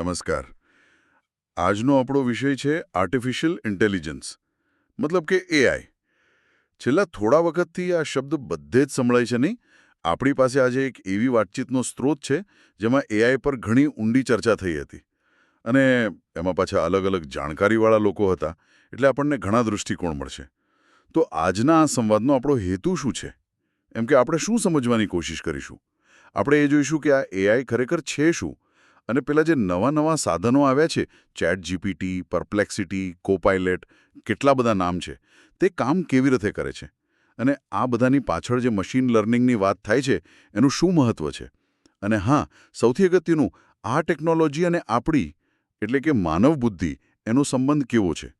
નમસ્કાર. આજનો આપણો વિષય છે આર્ટિફિશિયલ ઇન્ટેલિજન્સ મતલબ કે એઆઈ છેલ્લા થોડા વખતથી આ શબ્દ બધે જ સંભળાય છે નહીં? આપણી પાસે આજે એક એવી વાતચીતનો સ્ત્રોત છે જેમાં એઆઈ પર ઘણી ઊંડી ચર્ચા થઈ હતી. અને એમાં પાછા અલગ અલગ જાણકારીવાળા લોકો હતા, એટલે આપણને ઘણા દૃષ્ટિકોણ મળશે. તો આજના આ સંવાદનો આપણો હેતુ શું છે? એમ કે આપણે શું સમજવાની કોશિશ કરીશું? આપણે એ જોઈશું કે આ એઆઈ ખરેખર છે શું? અને પેલા જે નવા નવા સાધનો આવ્યા છે ચેટ જીપીટી પરપ્લેક્સિટી, કોપાઇલેટ, કેટલા બધા નામ છે, તે કામ કેવી રીતે કરે છે? અને આ બધાની પાછળ જે મશીન લર્નિંગની વાત થાય છે, એનું શું મહત્વ છે? અને હા, સૌથી અગત્યનું, આ ટેકનોલોજી અને આપણી, એટલે કે માનવ બુદ્ધિ, એનો સંબંધ કેવો છે?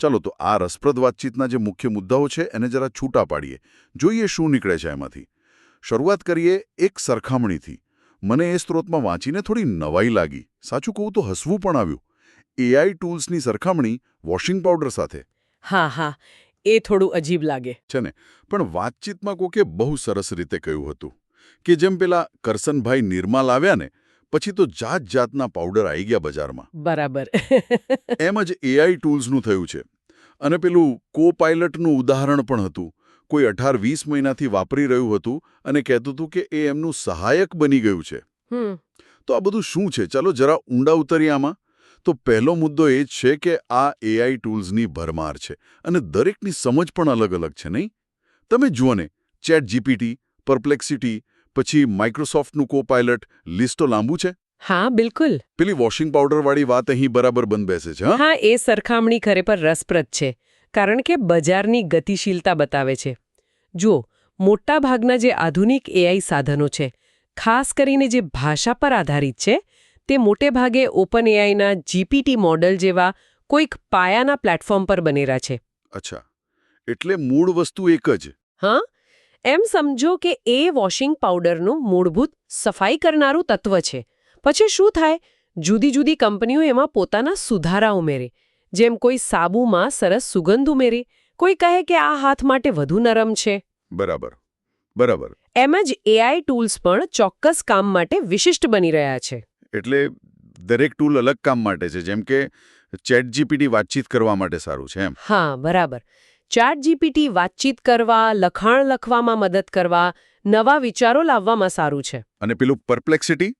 ચાલો તો આ રસપ્રદ વાતચીતના જે મુખ્ય મુદ્દાઓ છે, એને જરા છૂટા પાડીએ. જોઈએ શું નીકળે છે એમાંથી શરૂઆત કરીએ એક સરખામણીથી. મને એ સ્ત્રોતમાં વાંચીને થોડી નવાઈ લાગી. સાચું કહું તો હસવું પણ આવ્યું. એઆઈ ટૂલ્સની સરખામણી વોશિંગ પાવડર સાથે. હા હા. એ થોડું અજીબ લાગે. છે ને? પણ વાતચીતમાં કોકે બહુ સરસ રીતે કહ્યું હતું કે જેમ પેલા કરસનભાઈ નિર્માલ આવ્યા ને પછી તો જાત જાતના પાવડર આવી ગયા બજારમાં. બરાબર. એમ જ એઆઈ ટૂલ્સનું થયું છે. અને પેલું કો પાયલટનું ઉદાહરણ પણ હતું. કોઈ અઢાર વીસ મહિનાથી વાપરી રહ્યું હતું અને કહેતું હતું કે એ એમનું સહાયક બની ગયું છે. તો આ બધું શું છે? ચાલો જરા ઊંડા ઉતરીએ આમાં. તો પહેલો મુદ્દો એ જ છે કે આ એઆઈ ટૂલ્સની ભરમાર છે અને દરેકની સમજ પણ અલગ અલગ છે નહીં? તમે જુઓ ને ચેટ જીપીટી પરપ્લેક્સિટી પછી માઇક્રોસોફ્ટનું કો પાયલટ લિસ્ટો લાંબુ છે? હા બિલકુલ. પેલી વોશિંગ પાવડરવાળી વાત અહીં બરાબર બંધ બેસે છે હા? હા એ સરખામણી ખરેખર રસપ્રદ છે. કારણ કે બજારની ગતિશીલતા બતાવે છે. જુઓ મોટાભાગના જે આધુનિક એઆઈ સાધનો છે ખાસ કરીને જે ભાષા પર આધારિત છે તે મોટે ભાગે ઓપન એઆઈના જીપીટી મોડલ જેવા કોઈક પાયાના પ્લેટફોર્મ પર બનેલા છે. અચ્છા. એટલે મૂળ વસ્તુ એક જ. હા? એમ સમજો કે એ વોશિંગ પાવડરનું મૂળભૂત સફાઈ કરનારું તત્વ છે. પછી શું થાય? જુદી જુદી કંપનીઓ એમાં પોતાના સુધારા ઉમેરે. જેમ કોઈ સાબુમાં સરસ સુગંધ ઉમેરી કોઈ કહે કે આ હાથ માટે વધુ નરમ છે. બરાબર બરાબર. એમ જ એઆઈ ટૂલ્સ પણ ચોક્કસ કામ માટે વિશિષ્ટ બની રહ્યા છે. એટલે દરેક ટૂલ અલગ કામ માટે છે જેમ કે ચેટ જીપીટી વાતચીત કરવા માટે સારું છે એમ. હા બરાબર. ચેટ જીપીટી વાતચીત કરવા લખાણ લખવામાં મદદ કરવા નવા વિચારો લાવવામાં સારું છે. અને પેલું પરપ્લેક્સિટી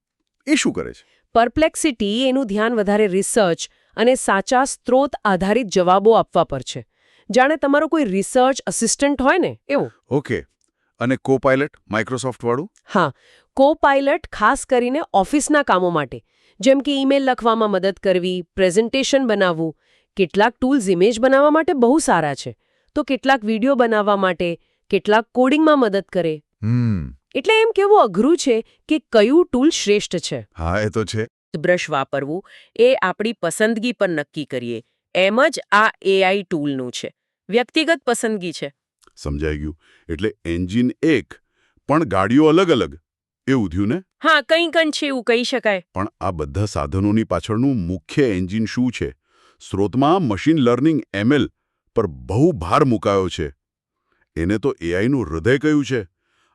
એ શું કરે છે? પરપ્લેક્સિટી એનું ધ્યાન વધારે રિસર્ચ અને સાચા સ્ત્રોત આધારિત જવાબો આપવા પર છે. જાણે તમારો કોઈ રિસર્ચ અસિસ્ટન્ટ હોય ને? એવું. ઓકે અને કો પાયલટ માઇક્રોસોફ્ટ વાળું? હા. કો પાયલટ ખાસ કરીને ઓફિસના કામો માટે. જેમ કે ઈમેલ લખવામાં મદદ કરવી પ્રેઝન્ટેશન બનાવવું. કેટલાક ટૂલ્સ ઇમેજ બનાવવા માટે બહુ સારા છે. તો કેટલાક વીડિયો બનાવવા માટે કેટલાક કોડિંગમાં મદદ કરે. એટલે એમ કેવું અઘરું છે કે કયું ટૂલ શ્રેષ્ઠ છે? હા એ તો છે. બ્રશ વાપરવું એ આપણી પસંદગી પર નક્કી કરીએ. એમ જ આ એઆઈ ટૂલનું છે. વ્યક્તિગત પસંદગી છે. સમજાઈ ગયું. એટલે એન્જિન એક પણ ગાડીઓ અલગ અલગ. એવું થયું ને? હા કંઈ કંઈ છે એવું કહી શકાય. પણ આ બધા સાધનોની પાછળનું મુખ્ય એન્જિન શું છે? સ્રોતમાં મશીન લર્નિંગ એમએલ પર બહુ ભાર મુકાયો છે. એને તો એઆઈનું હૃદય કયું છે.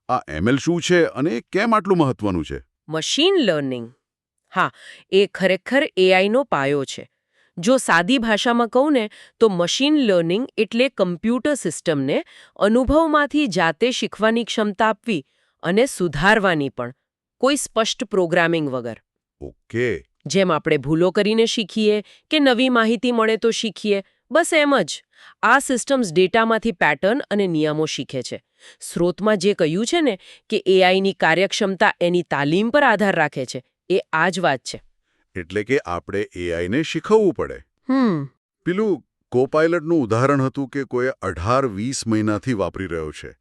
આ એમએલ શું છે અને કેમ આટલું મહત્વનું છે? Machine learning. હા એ ખરેખર એઆઈનો પાયો છે. જો સાદી ભાષામાં કહું ને તો મશીન લર્નિંગ એટલે કમ્પ્યુટર સિસ્ટમને અનુભવમાંથી જાતે શીખવાની ક્ષમતા આપવી અને સુધારવાની પણ કોઈ સ્પષ્ટ પ્રોગ્રામિંગ વગર. ઓકે. જેમ આપણે ભૂલો કરીને શીખીએ કે નવી માહિતી મળે તો શીખીએ બસ એમ જ. આ સિસ્ટમ્સ ડેટામાંથી પેટર્ન અને નિયમો શીખે છે. સ્રોતમાં જે કહ્યું છે ને કે એઆઈની કાર્યક્ષમતા એની તાલીમ પર આધાર રાખે છે એ આ જ વાત છે. એટલે કે આપણે એઆઈને શીખવવું પડે. હમ. પેલું કોપાયલટનું ઉદાહરણ હતું કે કોઈ અઢાર વીસ મહિનાથી વાપરી રહ્યો છે.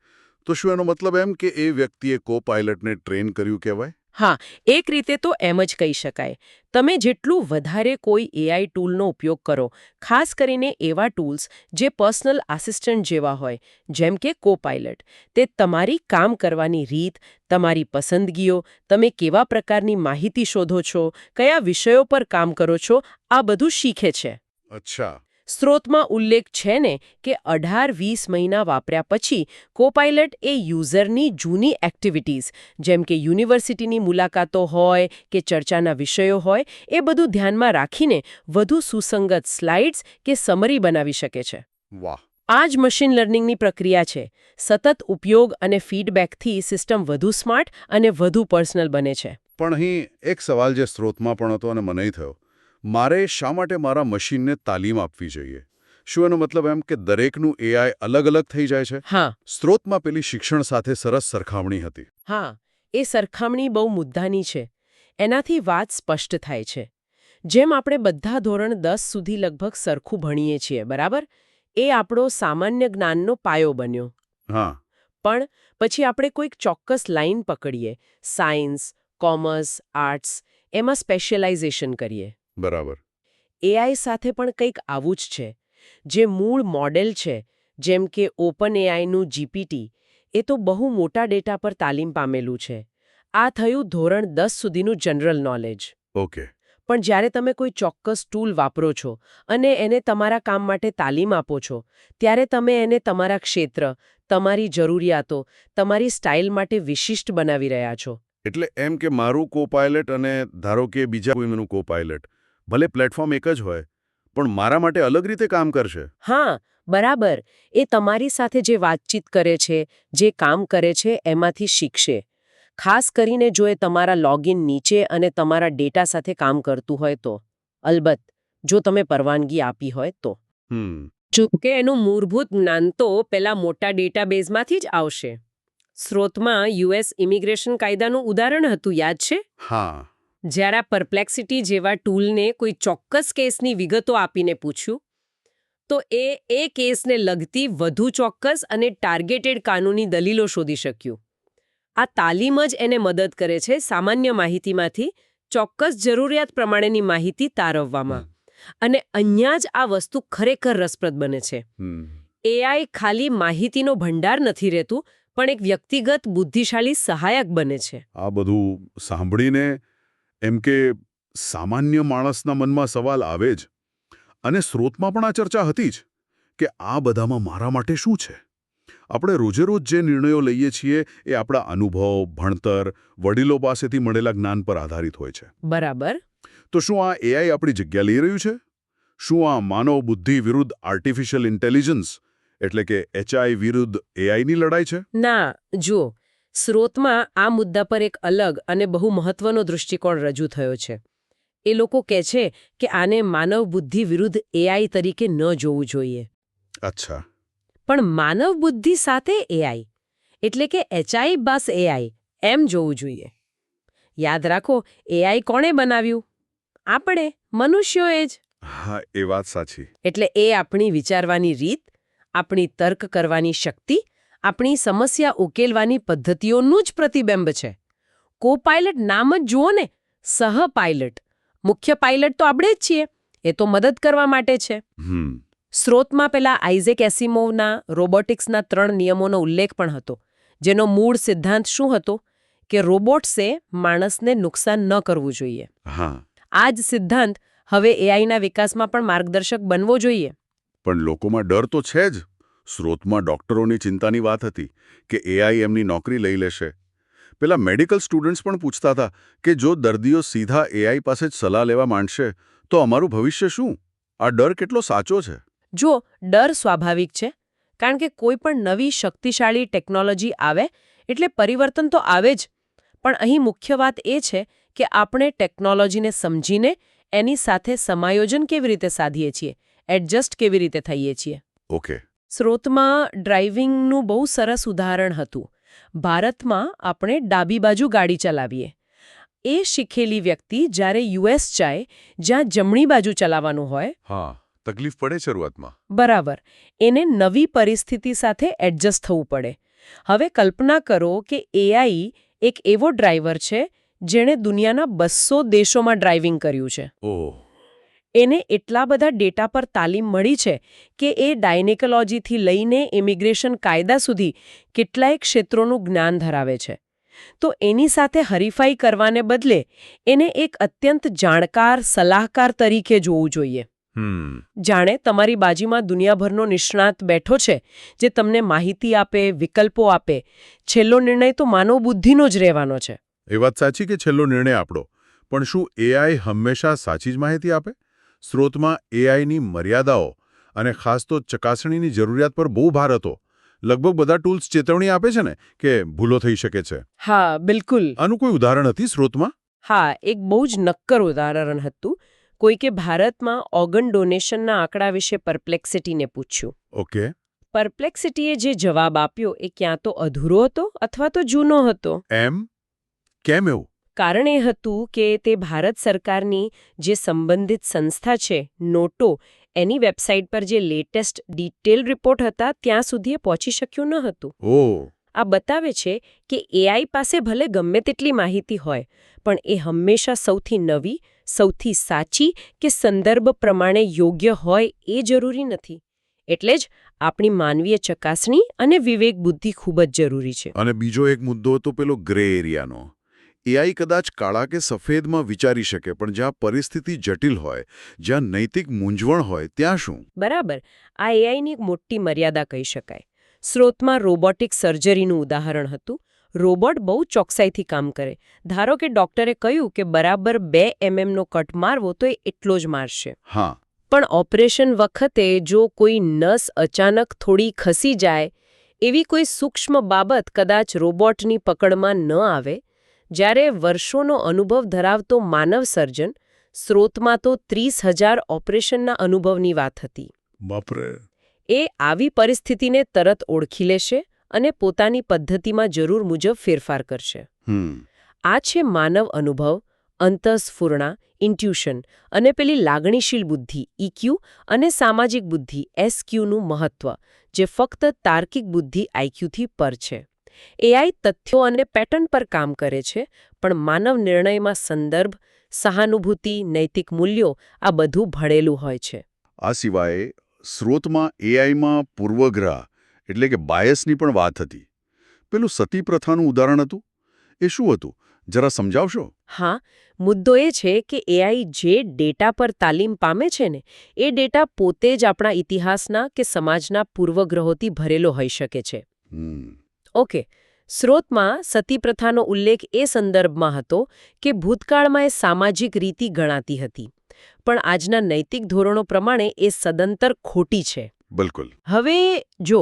તો શું એનો મતલબ એમ કે એ વ્યક્તિએ કોપાયલટને ટ્રેન કર્યું કહેવાય? હા, એક રીતે તો એમ જ કહી શકાય. તમે જેટલું વધારે કોઈ એઆઈ ટૂલનો ઉપયોગ કરો, ખાસ કરીને એવા ટૂલ્સ જે પર્સનલ આસિસ્ટન્ટ જેવા હોય, જેમ કે કોપાયલટ તે તમારી કામ કરવાની રીત, તમારી પસંદગીઓ, તમે કેવા પ્રકારની માહિતી શોધો છો, કયા વિષયો પર કામ કરો છો, આ બધું શીખે છે. અચ્છા. સ્ત્રોતમાં ઉલ્લેખ છે ને કે અઢાર વીસ મહિના વાપર્યા પછી કોપાઇલટ એ યુઝરની જૂની એક્ટિવિટીઝ જેમ કે યુનિવર્સિટીની મુલાકાતો હોય કે ચર્ચાના વિષયો હોય એ બધું ધ્યાનમાં રાખીને વધુ સુસંગત સ્લાઇડ્સ કે સમરી બનાવી શકે છે. વાહ. આ જ મશીન લર્નિંગની પ્રક્રિયા છે. સતત ઉપયોગ અને ફીડબેકથી સિસ્ટમ વધુ સ્માર્ટ અને વધુ પર્સનલ બને છે. પણ અહીં એક સવાલ જે સ્ત્રોતમાં પણ હતો અને મને થયો. મારે શા માટે મારા મશીનને તાલીમ આપવી જોઈએ? શું એનો મતલબ એમ કે દરેકનું એઆઈ અલગ અલગ થઈ જાય છે? હા. સ્ત્રોતમાં પેલી શિક્ષણ સાથે સરસ સરખામણી હતી. હા એ સરખામણી બહુ મુદ્દાની છે. એનાથી વાત સ્પષ્ટ થાય છે. જેમ આપણે બધા ધોરણ દસ સુધી લગભગ સરખું ભણીએ છીએ બરાબર? એ આપણો સામાન્ય જ્ઞાનનો પાયો બન્યો. હા. પણ પછી આપણે કોઈક ચોક્કસ લાઇન પકડીએ. સાયન્સ કોમર્સ આર્ટ્સ એમાં સ્પેશિયલાઇઝેશન કરીએ. બરાબર. એઆઈ સાથે પણ કંઈક આવું જ છે. જે મૂળ મોડેલ છે જેમ કે ઓપન એઆઈનું જીપીટી એ તો બહુ મોટા ડેટા પર તાલીમ પામેલું છે. આ થયું ધોરણ દસ સુધીનું જનરલ નોલેજ. ઓકે. પણ જ્યારે તમે કોઈ ચોક્કસ ટૂલ વાપરો છો અને એને તમારા કામ માટે તાલીમ આપો છો ત્યારે તમે એને તમારા ક્ષેત્ર તમારી જરૂરિયાતો તમારી સ્ટાઇલ માટે વિશિષ્ટ બનાવી રહ્યા છો. એટલે એમ કે મારું કોપાયલટ અને ધારો કે બીજા કોઈનું કોપાયલટ ભલે પ્લેટફોર્મ એક જ હોય પણ મારા માટે અલગ રીતે કામ કરશે. હા બરાબર. એ તમારી સાથે જે વાતચીત કરે છે જે કામ કરે છે એમાંથી શીખશે. ખાસ કરીને જો એ તમારા લોગિન નીચે અને તમારા ડેટા સાથે કામ કરતું હોય તો. અલબત્ત જો તમે પરવાનગી આપી હોય તો. જોકે એનું મૂળભૂત જ્ઞાન તો પેલા મોટા ડેટાબેઝમાંથી જ આવશે. સ્રોતમાં યુએસ ઇમિગ્રેશન કાયદાનું ઉદાહરણ હતું યાદ છે? હા. જ્યારે આ પરપ્લેક્સિટી જેવા ટૂલને કોઈ ચોક્કસ કેસની વિગતો આપીને પૂછ્યું તો એ એ કેસને લગતી વધુ ચોક્કસ અને ટાર્ગેટેડ કાનૂની દલીલો શોધી શક્યું. આ તાલીમ જ એને મદદ કરે છે સામાન્ય માહિતીમાંથી ચોક્કસ જરૂરિયાત પ્રમાણેની માહિતી તારવવામાં. અને અહીંયા જ આ વસ્તુ ખરેખર રસપ્રદ બને છે. એઆઈ ખાલી માહિતીનો ભંડાર નથી રહેતું પણ એક વ્યક્તિગત બુદ્ધિશાળી સહાયક બને છે. આ બધું સાંભળીને એમ કે સામાન્ય માણસના મનમાં સવાલ આવે જ. અને સ્રોતમાં પણ આ ચર્ચા હતી જ કે આ બધામાં મારા માટે શું છે? આપણે રોજેરોજ જે નિર્ણયો લઈએ છીએ એ આપણા અનુભવ ભણતર વડીલો પાસેથી મળેલા જ્ઞાન પર આધારિત હોય છે. બરાબર. તો શું આ એઆઈ આપણી જગ્યા લઈ રહ્યું છે? શું આ માનવ બુદ્ધિ વિરુદ્ધ આર્ટિફિશિયલ ઇન્ટેલિજન્સ એટલે કે એચઆઈ વિરુદ્ધ એઆઈની લડાઈ છે? ના જુઓ સ્રોતમાં આ મુદ્દા પર એક અલગ અને બહુ મહત્વનો દૃષ્ટિકોણ રજૂ થયો છે. એ લોકો કહે છે કે આને માનવ બુદ્ધિ વિરુદ્ધ એઆઈ તરીકે ન જોવું જોઈએ. અચ્છા. પણ માનવ બુદ્ધિ સાથે એઆઈ એટલે કે એચઆઈ બસ એઆઈ એમ જોવું જોઈએ. યાદ રાખો એઆઈ કોણે બનાવ્યું? આપણે મનુષ્યોએ જ. હા એ વાત સાચી. એટલે એ આપણી વિચારવાની રીત આપણી તર્ક કરવાની શક્તિ આપણી સમસ્યા ઉકેલવાની પદ્ધતિઓનું જ પ્રતિબિંબ છે. કો પાયલટ નામ જ જુઓ ને સહ પાયલટ મુખ્ય પાયલટ તો આપણે જ છીએ એ તો મદદ કરવા માટે છે. સ્રોતમાં પેલા આઇઝેક એસિમોવના રોબોટિક્સના ત્રણ નિયમોનો ઉલ્લેખ પણ હતો જેનો મૂળ સિદ્ધાંત શું હતો? કે રોબોટ્સે માણસને નુકસાન ન કરવું જોઈએ. હા. આ જ સિદ્ધાંત હવે એઆઈના વિકાસમાં પણ માર્ગદર્શક બનવો જોઈએ. પણ લોકોમાં ડર તો છે જ. સ્રોતમાં ડોક્ટરોની ચિંતાની વાત હતી કે એઆઈ એમની નોકરી લઈ લેશે. પેલા મેડિકલ સ્ટુડન્ટ્સ પણ પૂછતા હતા કે જો દર્દીઓ સીધા એઆઈ પાસે જ સલાહ લેવા માંડશે તો અમારું ભવિષ્ય શું? આ ડર કેટલો સાચો છે? જો ડર સ્વાભાવિક છે કારણ કે કોઈ પણ નવી શક્તિશાળી ટેકનોલોજી આવે એટલે પરિવર્તન તો આવે જ. પણ અહીં મુખ્ય વાત એ છે કે આપણે ટેકનોલોજીને સમજીને એની સાથે સમાયોજન કેવી રીતે સાધીએ છીએ એડજસ્ટ કેવી રીતે થઈએ છીએ. ઓકે. સ્રોતમાં ડ્રાઇવિંગનું બહુ સરસ ઉદાહરણ હતું. ભારતમાં આપણે ડાબી બાજુ ગાડી ચલાવીએ. એ શીખેલી વ્યક્તિ જ્યારે યુએસ જાય જ્યાં જમણી બાજુ ચલાવવાનું હોય હા તકલીફ પડે શરૂઆતમાં. બરાબર. એને નવી પરિસ્થિતિ સાથે એડજસ્ટ થવું પડે. હવે કલ્પના કરો કે એઆઈ એક એવો ડ્રાઈવર છે જેણે દુનિયાના બસો દેશોમાં ડ્રાઇવિંગ કર્યું છે. ઓહ. એને એટલા બધા ડેટા પર તાલીમ મળી છે કે એ ડાયનેકોલોજીથી લઈને ઇમિગ્રેશન કાયદા સુધી કેટલાય ક્ષેત્રોનું જ્ઞાન ધરાવે છે. તો એની સાથે હરીફાઈ કરવાને બદલે એને એક અત્યંત જાણકાર સલાહકાર તરીકે જોવું જોઈએ. જાણે તમારી બાજુમાં દુનિયાભરનો નિષ્ણાત બેઠો છે જે તમને માહિતી આપે વિકલ્પો આપે. છેલ્લો નિર્ણય તો માનવ બુદ્ધિનો જ રહેવાનો છે. એ વાત સાચી કે છેલ્લો નિર્ણય આપણો? પણ શું એઆઈ હંમેશા સાચી જ માહિતી આપે? સ્ત્રોતમાં એઆઈની મર્યાદાઓ અને ખાસ તો ચકાસણીની જરૂરિયાત પર બહુ ભાર હતો. લગભગ બધા ટૂલ્સ ચેતવણી આપે છે ને કે ભૂલો થઈ શકે છે? હા બિલકુલ. આનું કોઈ ઉદાહરણ હતી સ્રોતમાં? હા એક બહુ જ નક્કર ઉદાહરણ હતું. કોઈકે ભારતમાં ઓર્ગન ડોનેશનના આંકડા વિશે પરપ્લેક્સિટીને પૂછ્યું. ઓકે. પરપ્લેક્સિટીએ જે જવાબ આપ્યો એ ક્યાં તો અધૂરો હતો અથવા તો જૂનો હતો. એમ? કેમ એવું? કારણ એ હતું કે તે ભારત સરકારની જે સંબંધિત સંસ્થા છે નોટો એની વેબસાઇટ પર જે લેટેસ્ટ ડિટેલ રિપોર્ટ હતા ત્યાં સુધી એ પહોંચી શક્યું ન હતું. આ બતાવે છે કે એઆઈ પાસે ભલે ગમે તેટલી માહિતી હોય પણ એ હંમેશા સૌથી નવી સૌથી સાચી કે સંદર્ભ પ્રમાણે યોગ્ય હોય એ જરૂરી નથી. એટલે જ આપણી માનવીય ચકાસણી અને વિવેક બુદ્ધિ ખૂબ જ જરૂરી છે. અને બીજો એક મુદ્દો હતો પેલો ગ્રે એરિયાનો. એઆઈ કદાચ કાળા કે સફેદમાં વિચારી શકે પણ જ્યાં પરિસ્થિતિ જટિલ હોય જ્યાં નૈતિક મૂંઝવણ હોય ત્યાં શું? બરાબર. આ એઆઈની એક મોટી મર્યાદા કહી શકાય. સ્રોતમાં રોબોટિક સર્જરીનું ઉદાહરણ હતું. રોબોટ બહુ ચોકસાઈથી કામ કરે. ધારો કે ડોક્ટરે કહ્યું કે બરાબર બે એમએમનો કટ મારવો તો એ એટલો જ મારશે. હા. પણ ઓપરેશન વખતે જો કોઈ નસ અચાનક થોડી ખસી જાય એવી કોઈ સૂક્ષ્મ બાબત કદાચ રોબોટની પકડમાં ન આવે જ્યારે વર્ષોનો અનુભવ ધરાવતો માનવ સર્જન સ્રોતમાં તો ત્રીસ હજાર ઓપરેશનના અનુભવની વાત હતી. બાપરે. એ આવી પરિસ્થિતિને તરત ઓળખી લેશે અને પોતાની પદ્ધતિમાં જરૂર મુજબ ફેરફાર કરશે. આ છે માનવ અનુભવ અંતસ્ફૂરણા ઇન્ટ્યુશન અને પેલી લાગણીશીલ બુદ્ધિ ઇક્યુ અને સામાજિક બુદ્ધિ એસક્યુનું મહત્વ જે ફક્ત તાર્કિક બુદ્ધિ આઈક્યુથી પર છે. એઆઈ તથ્યો અને પેટર્ન પર કામ કરે છે પણ માનવ નિર્ણયમાં સંદર્ભ સહાનુભૂતિ નૈતિક મૂલ્યો આ બધું ભળેલું હોય છે. આ સિવાય સ્રોતમાં એઆઈમાં પૂર્વગ્રહ એટલે કે બાયસની પણ વાત હતી. પેલું સતી પ્રથાનું ઉદાહરણ હતું? એ શું હતું? જરા સમજાવશો? હા મુદ્દો એ છે કે એઆઈ જે ડેટા પર તાલીમ પામે છે ને એ ડેટા પોતે જ આપણા ઇતિહાસના કે સમાજના પૂર્વગ્રહોથી ભરેલો હોઈ શકે છે. ઓકે સ્રોતમાં સતી પ્રથાનો ઉલ્લેખ એ સંદર્ભમાં હતો કે ભૂતકાળમાં એ સામાજિક રીતિ ગણાતી હતી પણ આજના નૈતિક ધોરણો પ્રમાણે એ સદંતર ખોટી છે. બિલકુલ. હવે જો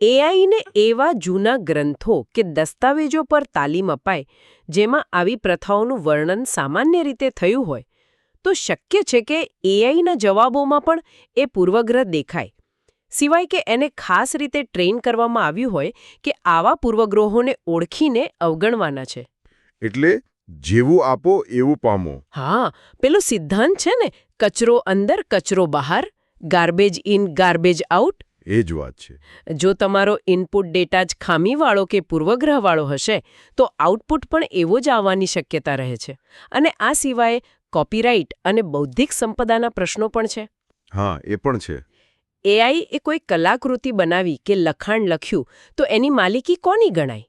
એઆઈને એવા જૂના ગ્રંથો કે દસ્તાવેજો પર તાલીમ અપાય જેમાં આવી પ્રથાઓનું વર્ણન સામાન્ય રીતે થયું હોય તો શક્ય છે કે એઆઈના જવાબોમાં પણ એ પૂર્વગ્રહ દેખાય. સિવાય કે એને ખાસ રીતે ટ્રેન કરવામાં આવ્યું હોય કે આવા પૂર્વગ્રહોને ઓળખીને અવગણવાના છે. એટલે જેવું આપો એવું પામો. હા પેલો સિદ્ધાંત છે ને કચરો અંદર કચરો બહાર ગાર્બેજ ઇન ગાર્બેજ આઉટ એ જ વાત છે. જો તમારો ઇનપુટ ડેટા જ ખામીવાળો કે પૂર્વગ્રહવાળો હશે તો આઉટપુટ પણ એવો જ આવવાની શક્યતા રહે છે. અને આ સિવાય કોપીરાઇટ અને બૌદ્ધિક સંપદાના પ્રશ્નો પણ છે. હા એ પણ છે. એઆઈ એ કોઈ કલાકૃતિ બનાવી કે લખાણ લખ્યું તો એની માલિકી કોની ગણાય?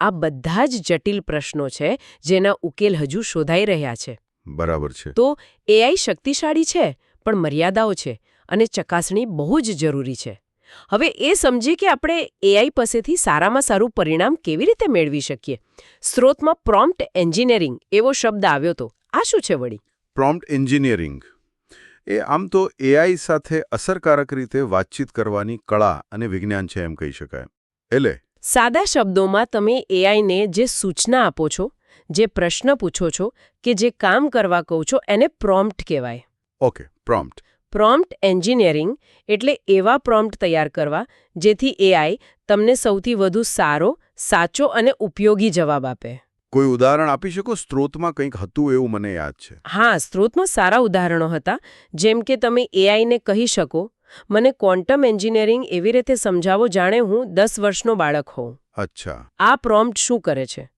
આ બધા જ જટિલ પ્રશ્નો છે જેના ઉકેલ હજુ શોધાઈ રહ્યા છે. બરાબર છે. તો એઆઈ શક્તિશાળી છે પણ મર્યાદાઓ છે અને ચકાસણી બહુ જ જરૂરી છે. હવે એ સમજીએ કે આપણે એઆઈ પાસેથી સારામાં સારું પરિણામ કેવી રીતે મેળવી શકીએ. સ્ત્રોતમાં પ્રોમ્પ્ટ એન્જિનિયરિંગ એવો શબ્દ આવ્યો તો આ શું છે વળી? Prompt engineering. એ આમ તો એઆઈ સાથે અસરકારક રીતે વાતચીત કરવાની કળા અને વિજ્ઞાન છે એમ કહી શકાય. એટલે સાદા શબ્દોમાં તમે એઆઈને જે સૂચના આપો છો જે પ્રશ્ન પૂછો છો કે જે કામ કરવા કહો છો એને પ્રોમ્પ્ટ કહેવાય. ઓકે પ્રોમ્પ્ટ પ્રોમ્પ્ટ એન્જિનિયરિંગ એટલે એવા પ્રોમ્પ્ટ તૈયાર કરવા જેથી એઆઈ તમને સૌથી વધુ સારો સાચો અને ઉપયોગી જવાબ આપે. કોઈ ઉદાહરણ આપી શકો? સ્ત્રોતમાં કંઈક હતું એવું મને યાદ છે. હા સ્ત્રોતમાં સારા ઉદાહરણો હતા જેમ કે તમે એઆઈને કહી શકો મને ક્વોન્ટમ એન્જિનિયરિંગ એવી રીતે સમજાવો જાણે હું દસ વર્ષનો બાળક હોઉં. અચ્છા. આ પ્રોમ્પ્ટ શું કરે છે?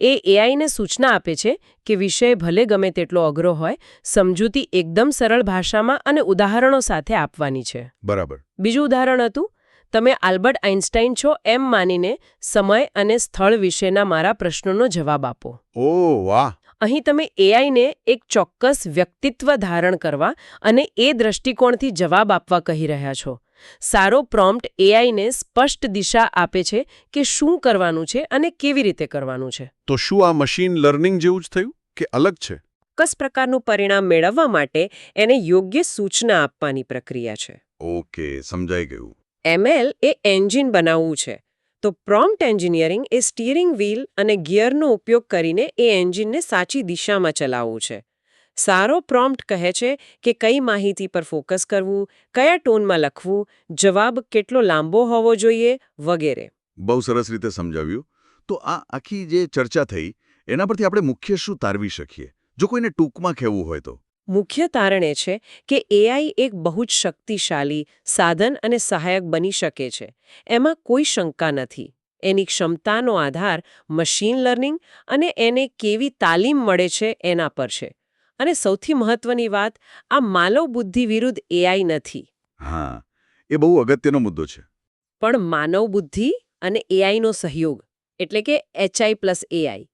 એ એઆઈને સૂચના આપે છે કે વિષય ભલે ગમે તેટલો અઘરો હોય સમજૂતી એકદમ સરળ ભાષામાં અને ઉદાહરણો સાથે આપવાની છે. બરાબર. બીજું ઉદાહરણ હતું તમે આલ્બર્ટ આઇન્સ્ટાઇન છો એમ માનીને સમય અને સ્થળ વિશેના મારા પ્રશ્નોનો જવાબ આપો. ઓ વાહ. અહીં તમે એઆઈને એક ચોક્કસ વ્યક્તિત્વ ધારણ કરવા અને એ દ્રષ્ટિકોણથી જવાબ આપવા કહી રહ્યા છો. સારો પ્રોમ્પ્ટ એઆઈને સ્પષ્ટ દિશા આપે છે કે શું કરવાનું છે અને કેવી રીતે કરવાનું છે. તો શું આ મશીન લર્નિંગ જેવું જ થયું કે અલગ છે? કસ પ્રકારનું પરિણામ મેળવવા માટે એને યોગ્ય સૂચના આપવાની પ્રક્રિયા છે. ઓકે સમજાઈ ગયું. એમએલ એ એન્જિન બનાવવું છે. તો પ્રોમ્પ્ટ એન્જિનિયરિંગ એ સ્ટીયરિંગ વ્હીલ અને ગિયરનો ઉપયોગ કરીને એ એન્જિનને સાચી દિશામાં ચલાવવું છે. સારો પ્રોમ્પ્ટ કહે છે કે કઈ માહિતી પર ફોકસ કરવું, કયા ટોનમાં લખવું, જવાબ કેટલો લાંબો હોવો જોઈએ વગેરે. બહુ સરસ રીતે સમજાવ્યું. તો આ આખી જે ચર્ચા થઈ, એના પરથી આપણે મુખ્ય શું તારવી શકીએ? જો કોઈને ટૂંકમાં કહેવું હોય તો. મુખ્ય તારણ એ છે કે એઆઈ એક બહુ જ શક્તિશાળી સાધન અને સહાયક બની શકે છે. એમાં કોઈ શંકા નથી. એની ક્ષમતાનો આધાર મશીન લર્નિંગ અને એને કેવી તાલીમ મળે છે એના પર છે. અને સૌથી મહત્વની વાત આ માનવ બુદ્ધિ વિરુદ્ધ એઆઈ નથી. હા એ બહુ અગત્યનો મુદ્દો છે. પણ માનવ બુદ્ધિ અને એઆઈનો સહયોગ એટલે કે એચઆઈ પ્લસ એઆઈ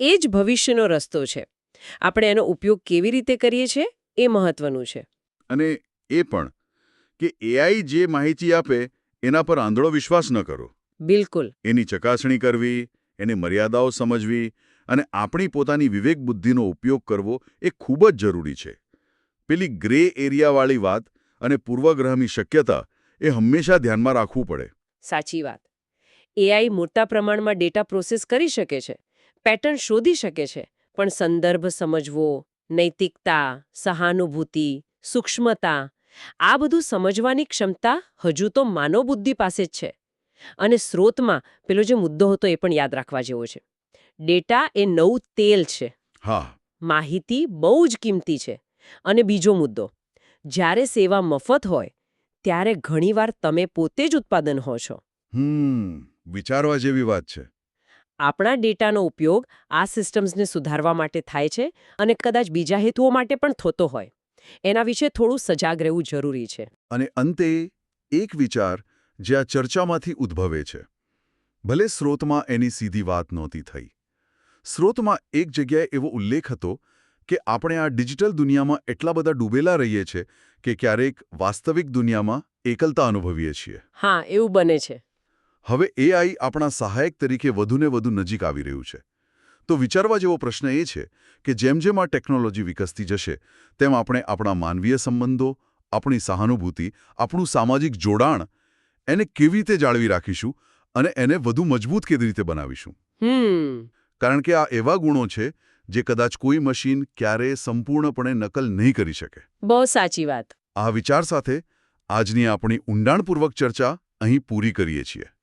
એ જ ભવિષ્યનો રસ્તો છે. આપણે એનો ઉપયોગ કેવી રીતે કરીએ છીએ એ મહત્વનું છે. અને એ પણ કે એઆઈ જે માહિતી આપે એના પર આંધળો વિશ્વાસ ન કરો. બિલકુલ. એની ચકાસણી કરવી એની મર્યાદાઓ સમજવી અને આપણી પોતાની વિવેક બુદ્ધિનો ઉપયોગ કરવો એ ખૂબ જ જરૂરી છે. પેલી ગ્રે એરિયાવાળી વાત અને પૂર્વગ્રહની શક્યતા એ હંમેશા ધ્યાનમાં રાખવું પડે. સાચી વાત. એઆઈ મોટા પ્રમાણમાં ડેટા પ્રોસેસ કરી શકે છે પેટર્ન શોધી શકે છે પણ સંદર્ભ સમજવો નૈતિકતા સહાનુભૂતિ સૂક્ષ્મતા આ બધું સમજવાની ક્ષમતા હજુ તો માનવ બુદ્ધિ પાસે જ છે. અને સ્રોતમાં પેલો જે મુદ્દો હતો એ પણ યાદ રાખવા જેવો છે. ડેટા એ નવું તેલ છે. હા. માહિતી બહુ જ કિંમતી છે. અને બીજો મુદ્દો જ્યારે સેવા મફત હોય ત્યારે ઘણીવાર તમે પોતે જ ઉત્પાદન હો છો. હમ વિચારવા જેવી વાત છે. આપણા ડેટાનો ઉપયોગ આ સિસ્ટમ્સને સુધારવા માટે થાય છે અને કદાચ બીજા હેતુઓ માટે પણ થતો હોય. એના વિશે થોડું સજાગ રહેવું જરૂરી છે. અને અંતે એક વિચાર જે આ ચર્ચામાંથી ઉદ્ભવે છે. ભલે સ્રોતમાં એની સીધી વાત નહોતી થઈ. સ્રોતમાં એક જગ્યાએ એવો ઉલ્લેખ હતો કે આપણે આ ડિજિટલ દુનિયામાં એટલા બધા ડૂબેલા રહીએ છીએ કે ક્યારેક વાસ્તવિક દુનિયામાં એકલતા અનુભવીએ છીએ. હા એવું બને છે. હવે એઆઈ આપણા સહાયક તરીકે વધુને વધુ નજીક આવી રહ્યું છે. તો વિચારવા જેવો પ્રશ્ન એ છે કે જેમ જેમ આ ટેકનોલોજી વિકસતી જશે તેમ આપણે આપણા માનવીય સંબંધો આપણી સહાનુભૂતિ આપણું સામાજિક જોડાણ એને કેવી રીતે જાળવી રાખીશું અને એને વધુ મજબૂત કેવી રીતે બનાવીશું? કારણ કે આ એવા ગુણો છે જે કદાચ કોઈ મશીન ક્યારેય સંપૂર્ણપણે નકલ નહીં કરી શકે. બહુ સાચી વાત. આ વિચાર સાથે આજની આપણી ઊંડાણપૂર્વક ચર્ચા અહીં પૂરી કરીએ છીએ.